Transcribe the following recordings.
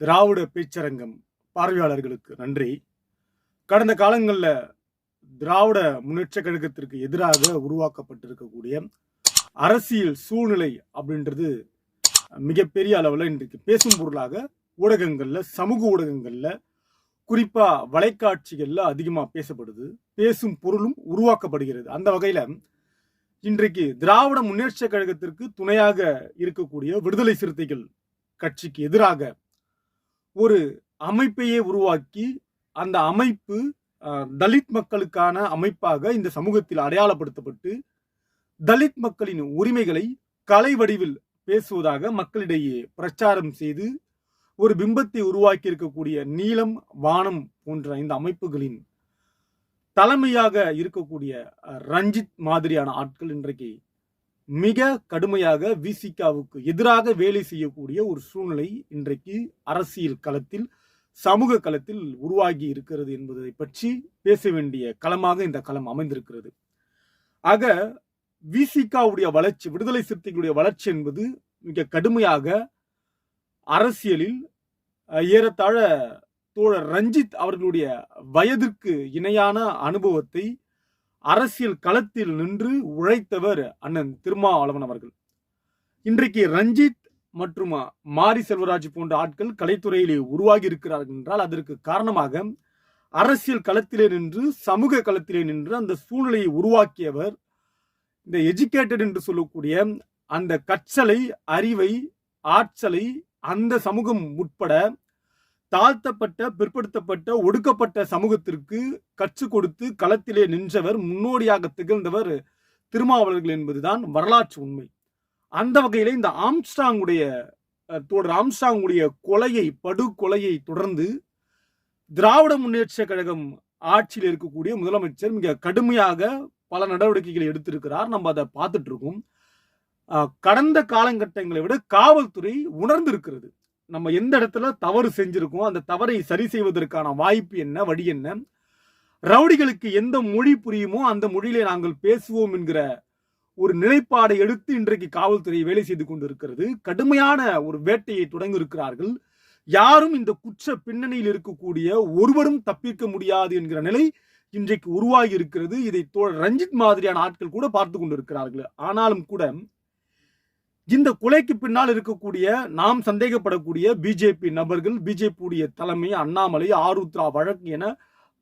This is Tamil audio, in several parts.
திராவிட பேச்சரங்கம் பார்வையாளர்களுக்கு நன்றி. கடந்த காலங்களில் திராவிட முன்னேற்ற கழகத்திற்கு எதிராக உருவாக்கப்பட்டிருக்கக்கூடிய அரசியல் சூழ்நிலை அப்படின்றது மிகப்பெரிய அளவில் இன்றைக்கு பேசும் பொருளாக ஊடகங்களில் சமூக ஊடகங்களில் குறிப்பாக வலைக்காட்சிகளில் அதிகமாக பேசப்படுது. பேசும் பொருளும் உருவாக்கப்படுகிறது. அந்த வகையில் இன்றைக்கு திராவிட முன்னேற்ற கழகத்திற்கு துணையாக இருக்கக்கூடிய விடுதலை சிறுத்தைகள் கட்சிக்கு எதிராக ஒரு அமைப்பையே உருவாக்கி அந்த அமைப்பு தலித் மக்களுக்கான அமைப்பாக இந்த சமூகத்தில் அடையாளப்படுத்தப்பட்டு தலித் மக்களின் உரிமைகளை கலை வடிவில் பேசுவதாக மக்களிடையே பிரச்சாரம் செய்து ஒரு பிம்பத்தை உருவாக்கி இருக்கக்கூடிய நீளம் வானம் போன்ற இந்த அமைப்புகளின் தலைமையாக இருக்கக்கூடிய ரஞ்சித் மாதிரியான ஆட்கள் இன்றைக்கு மிக கடுமையாக விசிகாவுக்கு எதிராக வேலை செய்யக்கூடிய ஒரு சூழ்நிலை இன்றைக்கு அரசியல் களத்தில் சமூக களத்தில் உருவாகி இருக்கிறது என்பதை பற்றி பேச வேண்டிய களமாக இந்த களம் அமைந்திருக்கிறது. ஆக விசிகாவுடைய வளர்ச்சி விடுதலை சிறுத்தைகளுடைய வளர்ச்சி என்பது மிக கடுமையாக அரசியலில் ஏறத்தாழ தோழர் ரஞ்சித் அவர்களுடைய வயதிற்கு இணையான அனுபவத்தை அரசியல் களத்தில் நின்று உழைத்தவர் அண்ணன் திருமாவளவன் அவர்கள். இன்றைக்கு ரஞ்சித் மற்றும் மாரி செல்வராஜ் போன்ற ஆட்கள் கலைத்துறையிலே உருவாகி இருக்கிறார்கள் என்றால் அதற்கு காரணமாக அரசியல் களத்திலே நின்று சமூக களத்திலே நின்று அந்த சூழ்நிலையை உருவாக்கியவர் இந்த எஜுகேட்டட் என்று சொல்லக்கூடிய அந்த கற்றலை அறிவை ஆற்றலை அந்த சமூகம் உட்பட தாழ்த்தப்பட்ட பிற்படுத்தப்பட்ட ஒடுக்கப்பட்ட சமூகத்திற்கு கற்று கொடுத்து களத்திலே நின்றவர் முன்னோடியாக திகழ்ந்தவர் திருமாவளர்கள் என்பதுதான் வரலாற்று உண்மை. அந்த வகையில இந்த ஆம்ஸ்டாங்குடைய அஹ், தோழர் ஆம்ஸ்டாங்குடைய கொலையை படுகொலையை தொடர்ந்து திராவிட முன்னேற்ற கழகம் ஆட்சியில் இருக்கக்கூடிய முதலமைச்சர் மிக கடுமையாக பல நடவடிக்கைகளை எடுத்திருக்கிறார். நம்ம அதை பார்த்துட்டு இருக்கோம். கடந்த காலகட்டங்களை விட காவல்துறை உணர்ந்திருக்கிறது. நம்ம எந்த இடத்துல தவறு செஞ்சிருக்கோம் அந்த தவறை சரி செய்வதற்கான வாய்ப்பு என்ன வழி என்ன? ரவுடிகளுக்கு எந்த மொழி புரியுமோ அந்த மொழியிலே நாங்கள் பேசுவோம் என்கிற ஒரு நிலைப்பாடை எடுத்து இன்றைக்கு காவல்துறை வேலை செய்து கொண்டிருக்கிறது. கடுமையான ஒரு வேட்டையை தொடங்கி இருக்கிறார்கள் யாரும் இந்த குற்ற பின்னணியில் இருக்கக்கூடிய ஒருவரும் தப்பிக்க முடியாது என்கிற நிலை இன்றைக்கு உருவாகி இருக்கிறது. இதை ரஞ்சித் மாதிரியான ஆட்கள் கூட பார்த்து கொண்டிருக்கிறார்கள். ஆனாலும் கூட இந்த கொலைக்கு பின்னால் இருக்கக்கூடிய நாம் சந்தேகப்படக்கூடிய பிஜேபி நபர்கள் பிஜேபியுடைய தலைமை அண்ணாமலை ஆருத்ரா வழக்கு என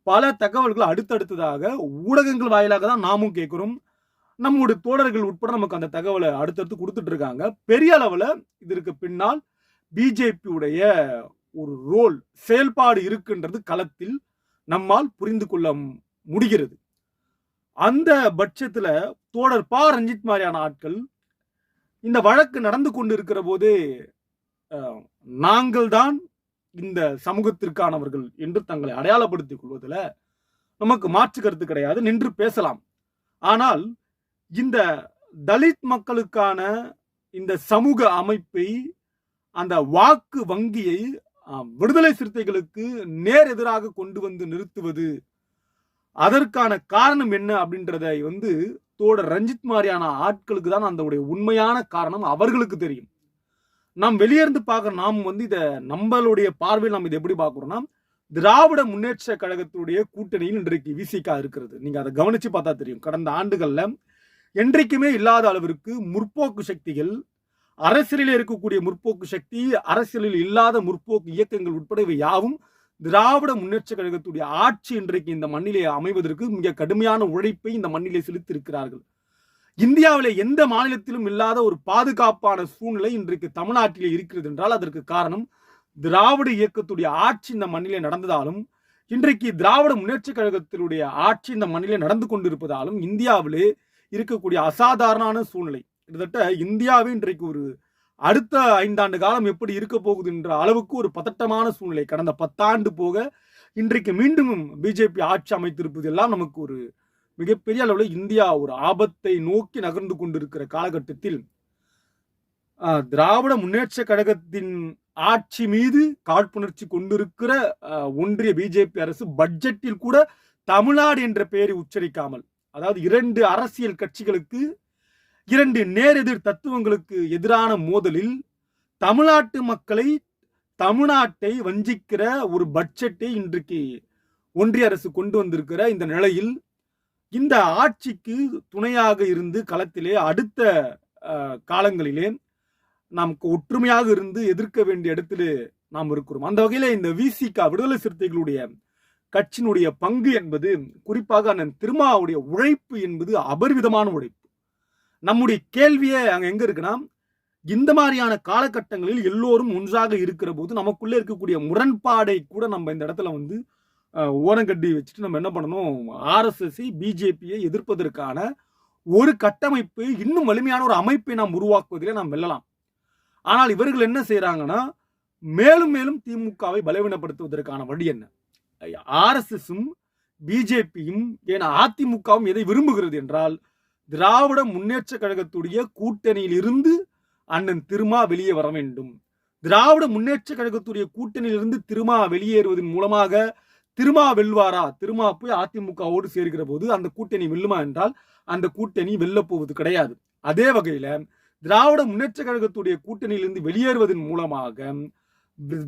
பல தகவல்கள் அடுத்தடுத்ததாக ஊடகங்கள் வாயிலாக தான் நாமும் கேட்குறோம். நம்முடைய தோழர்கள் உட்பட நமக்கு அந்த தகவலை அடுத்தடுத்து கொடுத்துட்டு இருக்காங்க. பெரிய அளவில் இதற்கு பின்னால் பிஜேபியுடைய ஒரு ரோல் செயல்பாடு இருக்கின்றது களத்தில் நம்மால் புரிந்து கொள்ள முடிகிறது. அந்த பட்சத்தில் தோழர் பா. ரஞ்சித் மாதிரியான ஆட்கள் இந்த வழக்கு நடந்து கொண்டிருக்கிற போது நாங்கள் தான் இந்த சமூகத்திற்கானவர்கள் என்று தங்களை அடையாளப்படுத்திக் கொள்வதில் நமக்கு மாற்று கருத்து கிடையாது நின்று பேசலாம். ஆனால் இந்த தலித் மக்களுக்கான இந்த சமூக அமைப்பை அந்த வாக்கு வங்கியை விடுதலை சிறுத்தைகளுக்கு நேர் எதிராக கொண்டு வந்து நிறுத்துவது அதற்கான காரணம் என்ன அப்படின்றத வந்து தோழர் ரஞ்சித் மாதிரியான ஆட்களுக்கு தான் அந்த உண்மையான காரணம் அவர்களுக்கு தெரியும். நாம் வெளியேந்து பார்க்குற நாம் வந்து இதை நம்மளுடைய பார்வையில் நாம் இதை எப்படி பார்க்குறோம்னா திராவிட முன்னேற்ற கழகத்துடைய கூட்டணியில் இன்றைக்கு விசிகா இருக்கிறது. நீங்கள் அதை கவனித்து பார்த்தா தெரியும். கடந்த ஆண்டுகளில் என்றைக்குமே இல்லாத அளவிற்கு முற்போக்கு சக்திகள் அரசியலில் இருக்கக்கூடிய முற்போக்கு சக்தி அரசியலில் இல்லாத முற்போக்கு இயக்கங்கள் உட்பட இவை யாவும் திராவிட முன்னேற்ற கழகத்துடைய ஆட்சி இன்றைக்கு இந்த மண்ணிலே அமைவதற்கு மிக கடுமையான உழைப்பை இந்த மண்ணிலே செலுத்தியிருக்கிறார்கள். இந்தியாவிலே எந்த மாநிலத்திலும் இல்லாத ஒரு பாதுகாப்பான சூழ்நிலை இன்றைக்கு தமிழ்நாட்டிலே இருக்கிறது என்றால் அதற்கு காரணம் திராவிட இயக்கத்துடைய ஆட்சி இந்த மண்ணிலே நடந்ததாலும் இன்றைக்கு திராவிட முன்னேற்ற கழகத்தினுடைய ஆட்சி இந்த மண்ணிலே நடந்து கொண்டிருப்பதாலும் இந்தியாவிலே இருக்கக்கூடிய அசாதாரணமான சூழ்நிலை. கிட்டத்தட்ட இந்தியாவே இன்றைக்கு ஒரு அடுத்த ஐந்தாண்டு காலம் எப்படி இருக்க போகுது என்ற அளவுக்கு ஒரு பதட்டமான சூழ்நிலை. கடந்த பத்தாண்டு போக இன்றைக்கு மீண்டும் பிஜேபி ஆட்சி அமைத்திருப்பது எல்லாம் நமக்கு ஒரு மிகப்பெரிய அளவில் இந்தியா ஒரு ஆபத்தை நோக்கி நகர்ந்து கொண்டிருக்கிற காலகட்டத்தில் திராவிட முன்னேற்ற கழகத்தின் ஆட்சி மீது காழ்ப்புணர்ச்சி கொண்டிருக்கிற ஒன்றிய பிஜேபி அரசு பட்ஜெட்டில் கூட தமிழ்நாடு என்ற பெயரை உச்சரிக்காமல் அதாவது இரண்டு அரசியல் கட்சிகளுக்கு இரண்டு நேரெதிர் தத்துவங்களுக்கு எதிரான மோதலில் தமிழ்நாட்டு மக்களை தமிழ்நாட்டை வஞ்சிக்கிற ஒரு பட்ஜெட்டை இன்றைக்கு ஒன்றிய அரசு கொண்டு வந்திருக்கிற இந்த நிலையில் இந்த ஆட்சிக்கு துணையாக இருந்து களத்திலே அடுத்த காலங்களிலே நாம் ஒற்றுமையாக இருந்து எதிர்க்க வேண்டிய இடத்திலே நாம் இருக்கிறோம். அந்த வகையில இந்த விசிகா விடுதலை சிறுத்தைகளுடைய கட்சியினுடைய பங்கு என்பது குறிப்பாக அண்ணன் திருமாவுடைய உழைப்பு என்பது அபரிவிதமான உழைப்பு. நம்முடைய கேள்வியே அங்கே எங்கே இருக்குன்னா இந்த மாதிரியான காலகட்டங்களில் எல்லோரும் ஒன்றாக இருக்கிற போது நமக்குள்ளே இருக்கக்கூடிய முரண்பாடை கூட நம்ம இந்த இடத்துல வந்து ஓரங்கட்டி வச்சுட்டு நம்ம என்ன பண்ணணும்? ஆர்எஸ்எஸ்ஐ பிஜேபியை எதிர்ப்பதற்கான ஒரு கட்டமைப்பு இன்னும் வலிமையான ஒரு அமைப்பை நாம் உருவாக்குவதிலே நாம் வெல்லலாம். ஆனால் இவர்கள் என்ன செய்கிறாங்கன்னா மேலும் மேலும் திமுகவை பலவீனப்படுத்துவதற்கான வழி என்ன? ஆர்எஸ்எஸும் பிஜேபியும் ஏன் அதிமுகவும் எதை விரும்புகிறது என்றால் திராவிட முன்னேற்ற கழகத்துடைய கூட்டணியில் இருந்து அண்ணன் திருமா வெளியே வர வேண்டும். திராவிட முன்னேற்ற கழகத்துடைய கூட்டணியிலிருந்து திருமா வெளியேறுவதன் மூலமாக திருமா வெல்வாரா? திருமா போய் அதிமுகவோடு சேர்கிற போது அந்த கூட்டணி வெல்லுமா என்றால் அந்த கூட்டணி வெல்லப்போவது கிடையாது. அதே வகையில திராவிட முன்னேற்ற கழகத்துடைய கூட்டணியிலிருந்து வெளியேறுவதன் மூலமாக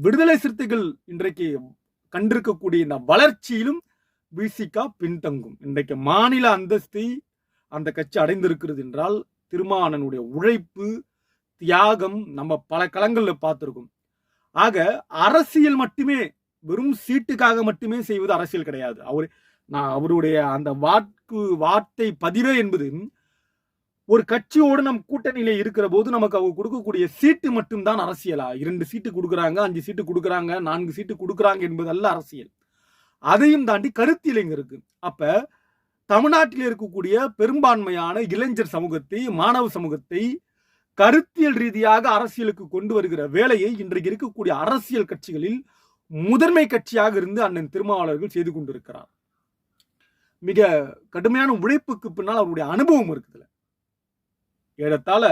விடுதலை சிறுத்தைகள் இன்றைக்கு கண்டிருக்கக்கூடிய இந்த வளர்ச்சியிலும் விசிகா பின்தங்கும். இன்றைக்கு மாநில அந்தஸ்தை அந்த கட்சி அடைந்திருக்கிறது என்றால் திருமானனுடைய உழைப்பு தியாகம் நம்ம பல களங்களில் பார்த்துருக்கோம். ஆக அரசியல் மட்டுமே வெறும் சீட்டுக்காக மட்டுமே செய்வது அரசியல் கிடையாது. அவர் நான் அவருடைய அந்த வாக்கு வார்த்தை பதிவே என்பது ஒரு கட்சியோடு நம் கூட்டணியில இருக்கிற போது நமக்கு அவங்க கொடுக்கக்கூடிய சீட்டு மட்டும்தான் அரசியலா? இரண்டு சீட்டு கொடுக்குறாங்க அஞ்சு சீட்டு கொடுக்குறாங்க நான்கு சீட்டு கொடுக்குறாங்க என்பதல்ல அரசியல். அதையும் தாண்டி கருத்தில் இங்கே இருக்கு அப்ப தமிழ்நாட்டில் இருக்கக்கூடிய பெரும்பான்மையான இளைஞர் சமூகத்தை மாணவ சமூகத்தை கருத்தியல் ரீதியாக அரசியலுக்கு கொண்டு வருகிற வேலையை இன்றைக்கு இருக்கக்கூடிய அரசியல் கட்சிகளில் முதன்மை கட்சியாக இருந்து அண்ணன் திருமாவளர்கள் செய்து கொண்டிருக்கிறார். மிக கடுமையான உழைப்புக்கு பின்னால் அவருடைய அனுபவம் இருக்குதுல. ஏறத்தாழ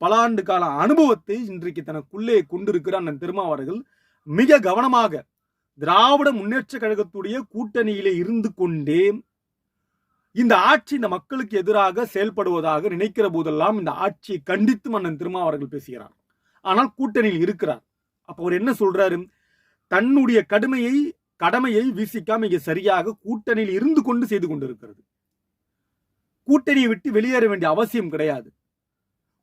பல ஆண்டு கால அனுபவத்தை இன்றைக்கு தனக்குள்ளே கொண்டிருக்கிற அண்ணன் திருமாவளர்கள் மிக கவனமாக திராவிட முன்னேற்ற கழகத்துடைய கூட்டணியிலே இருந்து கொண்டே இந்த ஆட்சி இந்த மக்களுக்கு எதிராக செயல்படுவதாக நினைக்கிற போதெல்லாம் இந்த ஆட்சியை கண்டித்து அண்ணன் திருமாவர்கள் பேசுகிறார். ஆனால் கூட்டணியில் இருக்கிறார். அப்போ அவர் என்ன சொல்றாரு? தன்னுடைய கடுமையை கடமையை வீசிக்காம மிக சரியாக கூட்டணியில் இருந்து கொண்டு செய்து கொண்டிருக்கிறது. கூட்டணியை விட்டு வெளியேற வேண்டிய அவசியம் கிடையாது.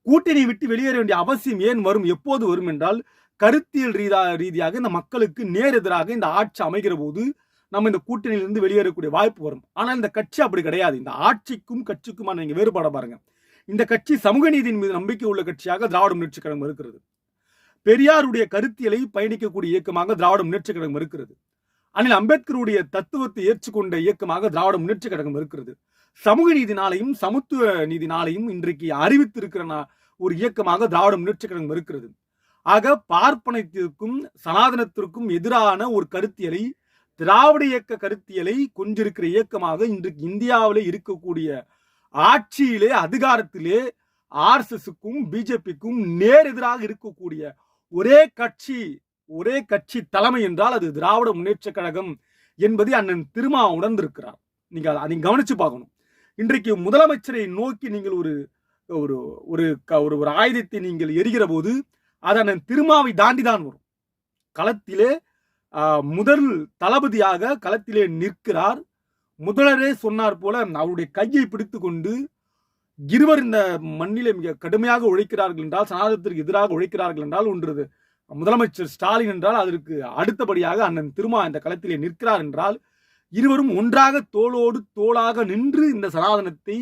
கூட்டணியை விட்டு வெளியேற வேண்டிய அவசியம் ஏன் வரும் எப்போது வரும் என்றால் கருத்தியல் ரீதா ரீதியாக இந்த மக்களுக்கு நேர் எதிராக இந்த ஆட்சி அமைகிற போது நம்ம இந்த கூட்டணியிலிருந்து வெளியேறக்கூடிய வாய்ப்பு வரும். ஆனால் இந்த கட்சி அப்படி கிடையாது. இந்த ஆட்சிக்கும் கட்சிக்குமான நீங்கள் வேறுபாட பாருங்க. இந்த கட்சி சமூக நீதியின் மீது நம்பிக்கை உள்ள கட்சியாக திராவிட முன்னேற்ற கழகம் இருக்கிறது. பெரியாருடைய கருத்தியலை பயணிக்கக்கூடிய இயக்கமாக திராவிட முன்னேற்ற கழகம் இருக்கிறது. அனில் அம்பேத்கருடைய தத்துவத்தை ஏற்றுக்கொண்ட இயக்கமாக திராவிட முன்னேற்ற கழகம் இருக்கிறது. சமூக நீதி நாளையும் சமத்துவ நீதி நாளையும் இன்றைக்கு அறிவித்திருக்கிற ஒரு இயக்கமாக திராவிட முன்னேற்ற கழகம் இருக்கிறது. ஆக பார்ப்பனத்திற்கும் சனாதனத்திற்கும் எதிரான ஒரு கருத்தியலை திராவிட இயக்க கருத்தியலை கொஞ்சிருக்கிற இயக்கமாக இன்றைக்கு இந்தியாவிலே இருக்கக்கூடிய ஆட்சியிலே அதிகாரத்திலே ஆர்எஸ்எஸ்க்கும் பிஜேபிக்கும் நேர் எதிராக இருக்கக்கூடிய ஒரே கட்சி ஒரே கட்சி தலைமை என்றால் அது திராவிட முன்னேற்ற கழகம் என்பதை அண்ணன் திருமா உணர்ந்திருக்கிறார். நீங்க அதை- கவனித்து கவனிச்சு பார்க்கணும். இன்றைக்கு முதலமைச்சரை நோக்கி நீங்கள் ஒரு ஒரு ஒரு க- ஒரு ஒரு ஆயுதத்தை நீங்கள் எரிகிற போது அது அண்ணன் திருமாவை தாண்டி தான் வரும். களத்திலே முதல் தளபதியாக களத்திலே நிற்கிறார். முதலரே சொன்னார் போல அவருடைய கையை பிடித்து கொண்டு இருவர் இந்த மண்ணிலே மிக கடுமையாக உழைக்கிறார்கள் என்றால் சனாதனத்திற்கு எதிராக உழைக்கிறார்கள் என்றால் ஒன்றது. முதலமைச்சர் ஸ்டாலின் என்றால் அதற்கு அடுத்தபடியாக அண்ணன் திருமா இந்த களத்திலே நிற்கிறார் என்றால் இருவரும் ஒன்றாக தோளோடு தோளாக நின்று இந்த சனாதனத்தை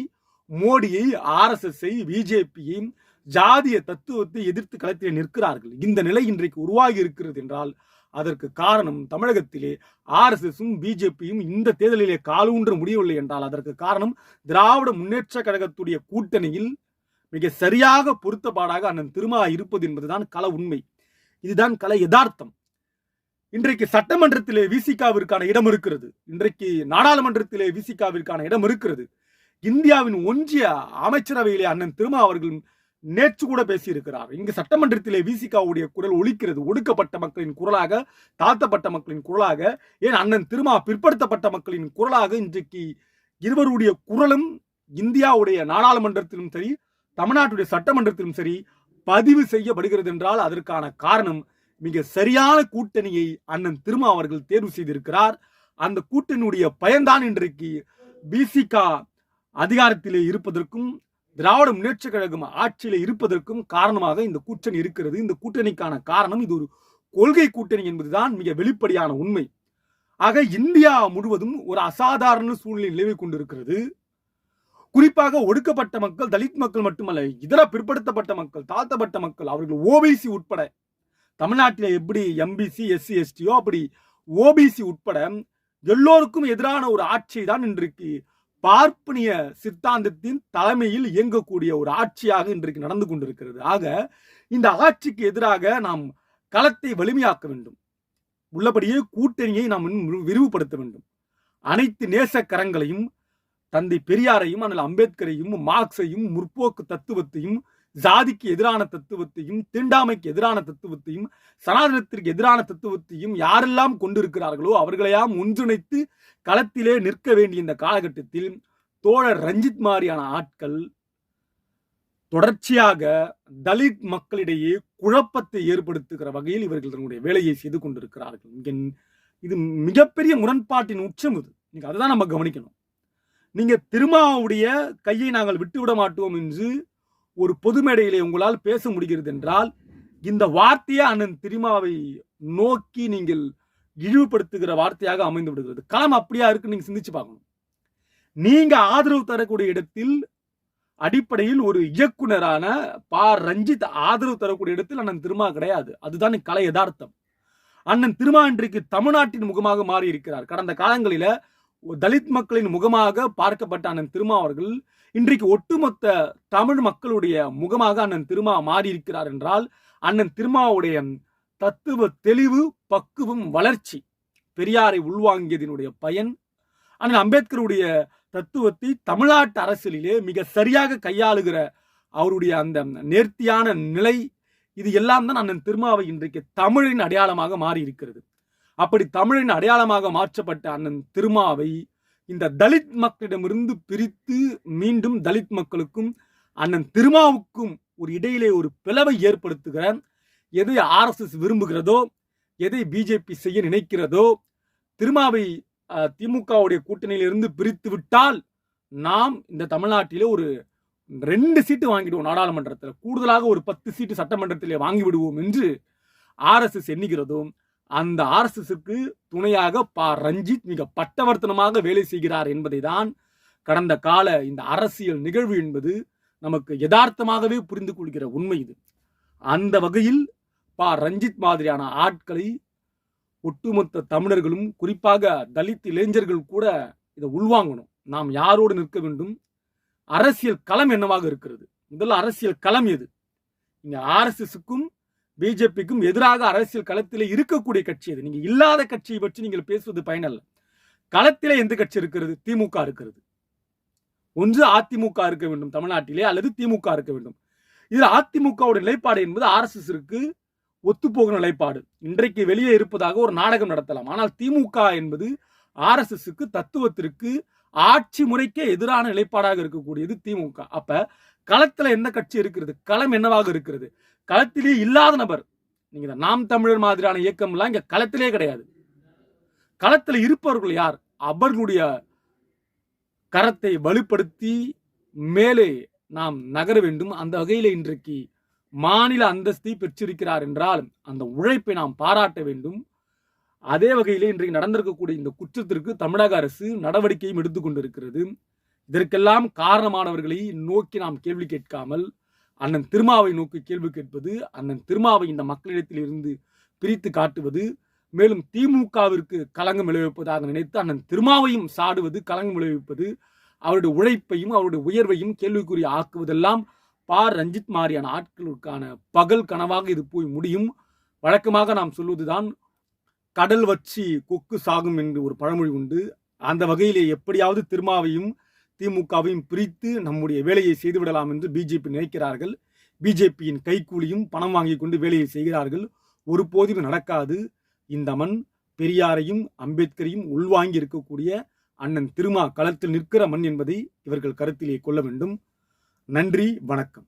மோடியை ஆர்எஸ்எஸ்ஐ பிஜேபியை ஜாதிய தத்துவத்தை எதிர்த்து களத்திலே நிற்கிறார்கள். இந்த நிலை இன்றைக்கு உருவாகி இருக்கிறது என்றால் அதற்கு காரணம் தமிழகத்திலே ஆர்எஸ்எஸும் பிஜேபியும் இந்த தேர்தலிலே காலூன்ற முடியவில்லை என்றால் அதற்கு காரணம் திராவிட முன்னேற்ற கழகத்துடைய கூட்டணியில் மிக சரியாக பொருத்தப்பாடாக அண்ணன் திருமா இருப்பது என்பதுதான் கல உண்மை. இதுதான் கல யதார்த்தம். இன்றைக்கு சட்டமன்றத்திலே விசிகாவிற்கான இடம் இருக்கிறது. இன்றைக்கு நாடாளுமன்றத்திலே விசிகாவிற்கான இடம் இருக்கிறது. இந்தியாவின் ஒன்றிய அமைச்சரவையிலே அண்ணன் திருமா அவர்கள் நேற்று கூட பேசியிருக்கிறார். இங்கு சட்டமன்றத்திலே விசிகாவுடைய குரல் ஒழிக்கிறது. ஒடுக்கப்பட்ட மக்களின் குரலாக தாழ்த்தப்பட்ட மக்களின் குரலாக ஏன் அண்ணன் திருமா பிற்படுத்தப்பட்ட மக்களின் குரலாக இன்றைக்கு இருவருடைய குரலும் இந்தியாவுடைய நாடாளுமன்றத்திலும் சரி தமிழ்நாட்டுடைய சட்டமன்றத்திலும் சரி பதிவு செய்யப்படுகிறது என்றால் அதற்கான காரணம் மிக சரியான கூட்டணியை அண்ணன் திருமா அவர்கள் தேர்வு செய்திருக்கிறார். அந்த கூட்டணியுடைய பயன்தான் இன்றைக்கு பிசிகா அதிகாரத்திலே இருப்பதற்கும் திராவிட முன்னேற்ற கழகம் ஆட்சியில் இருப்பதற்கும் காரணமாக இந்த கூட்டணி இருக்கிறது. இந்த கூட்டணிக்கான காரணம் இது ஒரு கொள்கை கூட்டணி என்பதுதான் மிக வெளிப்படையான உண்மை. ஆக இந்தியா முழுவதும் ஒரு அசாதாரண சூழ்நிலை நிலவி கொண்டிருக்கிறது. குறிப்பாக ஒடுக்கப்பட்ட மக்கள் தலித் மக்கள் மட்டுமல்ல இதர பிற்படுத்தப்பட்ட மக்கள் தாழ்த்தப்பட்ட மக்கள் அவர்கள் ஓபிசி உட்பட தமிழ்நாட்டில் எப்படி எம்பிசி எஸ்சி எஸ்டியோ அப்படி ஓபிசி உட்பட எல்லோருக்கும் எதிரான ஒரு ஆட்சி தான் இன்றைக்கு பார்ப்பனிய சித்தாந்தத்தின் தலைமையில் இயங்கக்கூடிய ஒரு ஆட்சியாக இன்றைக்கு நடந்து கொண்டிருக்கிறது. ஆக இந்த ஆட்சிக்கு எதிராக நாம் களத்தை வலிமையாக்க வேண்டும். உள்ளபடியே கூட்டணியை நாம் விரிவுபடுத்த வேண்டும். அனைத்து நேச கரங்களையும் தந்தை பெரியாரையும் அண்ணல் அம்பேத்கரையும் மார்க்ஸையும் முற்போக்கு தத்துவத்தையும் ஜாதிக்கு எதிரான தத்துவத்தையும் தீண்டாமைக்கு எதிரான தத்துவத்தையும் சனாதனத்திற்கு எதிரான தத்துவத்தையும் யாரெல்லாம் கொண்டிருக்கிறார்களோ அவர்களையாம் ஒன்றிணைத்து களத்திலே நிற்க வேண்டிய இந்த காலகட்டத்தில் தோழர் ரஞ்சித் மாதிரியான ஆட்கள் தொடர்ச்சியாக தலித் மக்களிடையே குழப்பத்தை ஏற்படுத்துகிற வகையில் இவர்கள் தன்னுடைய வேலையை செய்து கொண்டிருக்கிறார்கள். இது மிகப்பெரிய முரண்பாட்டின் உச்சம் இது. நீங்க அதுதான் நம்ம கவனிக்கணும். நீங்கள் திருமாவுடைய கையை நாங்கள் விட்டுவிட மாட்டோம் என்று ஒரு பொது மேடையிலே உங்களால் பேச முடிகிறது என்றால் இந்த வார்த்தையை அண்ணன் திருமாவை நோக்கி நீங்கள் இழிவுபடுத்துகிற வார்த்தையாக அமைந்து விடுகிறது. களம் அப்படியா இருக்கு நீங்க சிந்திச்சு பார்க்கணும். நீங்க ஆதரவு தரக்கூடிய இடத்தில் அடிப்படையில் ஒரு இயக்குனரான பா. ரஞ்சித் ஆதரவு தரக்கூடிய இடத்தில் அண்ணன் திருமா கிடையாது. அதுதான் கலை யதார்த்தம். அண்ணன் திருமா இன்றைக்கு தமிழ்நாட்டின் முகமாக மாறி இருக்கிறார் கடந்த காலங்களில தலித் மக்களின் முகமாக பார்க்கப்பட்ட அண்ணன் திருமா அவர்கள் இன்றைக்கு ஒட்டுமொத்த தமிழ் மக்களுடைய முகமாக அண்ணன் திருமா மாறி இருக்கிறார் என்றால் அண்ணன் திருமாவுடைய தத்துவ தெளிவு பக்குவம் வளர்ச்சி பெரியாரை உள்வாங்கியதனுடைய பயன் அண்ணன் அம்பேத்கருடைய தத்துவத்தை தமிழ்நாட்டு அரசியலிலே மிக சரியாக கையாளுகிற அவருடைய அந்த நேர்த்தியான நிலை இது எல்லாம் தான் அண்ணன் திருமாவை இன்றைக்கு தமிழின் அடையாளமாக மாறி இருக்கிறது அப்படி தமிழின் அடையாளமாக மாற்றப்பட்ட அண்ணன் திருமாவை இந்த தலித் மக்களிடமிருந்து பிரித்து மீண்டும் தலித் மக்களுக்கும் அண்ணன் திருமாவுக்கும் ஒரு இடையிலே ஒரு பிளவை ஏற்படுத்துகிற எதை ஆர்எஸ்எஸ் விரும்புகிறதோ எதை பிஜேபி செய்ய நினைக்கிறதோ திருமாவை திமுகவுடைய கூட்டணியிலிருந்து பிரித்து விட்டால் நாம் இந்த தமிழ்நாட்டிலே ஒரு ரெண்டு சீட்டு வாங்கிடுவோம் நாடாளுமன்றத்தில். கூடுதலாக ஒரு பத்து சீட்டு சட்டமன்றத்திலே வாங்கி விடுவோம் என்று ஆர்எஸ்எஸ் எண்ணுகிறதோ அந்த ஆர்எஸ்எஸ்க்கு துணையாக பா. ரஞ்சித் மிக பட்டவர்த்தனமாக வேலை செய்கிறார் என்பதை தான் கடந்த கால இந்த அரசியல் நிகழ்வு என்பது நமக்கு யதார்த்தமாகவே புரிந்து கொள்கிற உண்மை இது. அந்த வகையில் பா. ரஞ்சித் மாதிரியான ஆட்களை ஒட்டுமொத்த தமிழர்களும் குறிப்பாக தலித் இளைஞர்கள் கூட இதை உள்வாங்கணும். நாம் யாரோடு நிற்க வேண்டும்? அரசியல் களம் என்னவாக இருக்கிறது? முதல்ல அரசியல் களம் எது? இங்கே ஆர்எஸ்எஸ்க்கும் பிஜேபிக்கும் எதிராக அரசியல் களத்திலே இருக்கக்கூடிய கட்சி அது. நீங்க இல்லாத கட்சியை பற்றி நீங்கள் பேசுவது பயனல்ல. களத்திலே எந்த கட்சி இருக்கிறது? திமுக இருக்கிறது. ஒன்று அதிமுக இருக்க வேண்டும் தமிழ்நாட்டிலே அல்லது திமுக இருக்க வேண்டும். இதில் அதிமுகவுடைய நிலைப்பாடு என்பது ஆர்எஸ்எஸ்க்கு ஒத்துப்போகும் நிலைப்பாடு. இன்றைக்கு வெளியே இருப்பதாக ஒரு நாடகம் நடத்தலாம். ஆனால் திமுக என்பது ஆர்எஸ்எஸ்க்கு தத்துவத்திற்கு ஆட்சி முறைக்கே எதிரான நிலைப்பாடாக இருக்கக்கூடியது திமுக. அப்ப களத்துல எந்த கட்சி இருக்கிறது? களம் என்னவாக இருக்கிறது? களத்திலே இல்லாத நபர். நீங்க நாம் தமிழர் மாதிரியான இயக்கம் எல்லாம் இங்க களத்திலே கிடையாது. களத்தில் இருப்பவர்கள் யார்? அவர்களுடைய கரத்தை வலுப்படுத்தி மேலே நாம் நகர வேண்டும். அந்த வகையில் இன்றைக்கு மாநில அந்தஸ்தை பெற்றிருக்கிறார் என்றால் அந்த உழைப்பை நாம் பாராட்ட வேண்டும். அதே வகையிலே இன்றைக்கு நடந்திருக்கக்கூடிய இந்த குற்றத்திற்கு தமிழக அரசு நடவடிக்கையும் எடுத்துக்கொண்டிருக்கிறது இதற்கெல்லாம் காரணமானவர்களை நோக்கி நாம் கேள்வி கேட்காமல் அண்ணன் திருமாவை நோக்கி கேள்வி கேட்பது அண்ணன் திருமாவை இந்த மக்களிடத்தில் இருந்து பிரித்து காட்டுவது மேலும் திமுகவிற்கு களங்கம் விளைவிப்பதாக நினைத்து அண்ணன் திருமாவையும் சாடுவது களங்கம் விளைவிப்பது அவருடைய உழைப்பையும் அவருடைய உயர்வையும் கேள்விக்குறி ஆக்குவதெல்லாம் பா. ரஞ்சித் மாதிரியான ஆட்களுக்கான பகல் கனவாக இது போய் முடியும். வழக்கமாக நாம் சொல்வதுதான் கடல் வச்சு கொக்கு சாகும் என்று ஒரு பழமொழி உண்டு. அந்த வகையிலே எப்படியாவது திருமாவையும் திமுகவையும் பிரித்து நம்முடைய வேலையை செய்துவிடலாம் என்று பிஜேபி நினைக்கிறார்கள். பிஜேபியின் கைக்கூலியும் பணம் வாங்கி கொண்டு வேலையை செய்கிறார்கள். ஒருபோதும் நடக்காது. இந்த மண் பெரியாரையும் அம்பேத்கரையும் உள்வாங்கி இருக்கக்கூடிய அண்ணன் திருமா களத்தில் நிற்கிற மண் என்பதை இவர்கள் கருத்திலே கொள்ள வேண்டும். நன்றி வணக்கம்.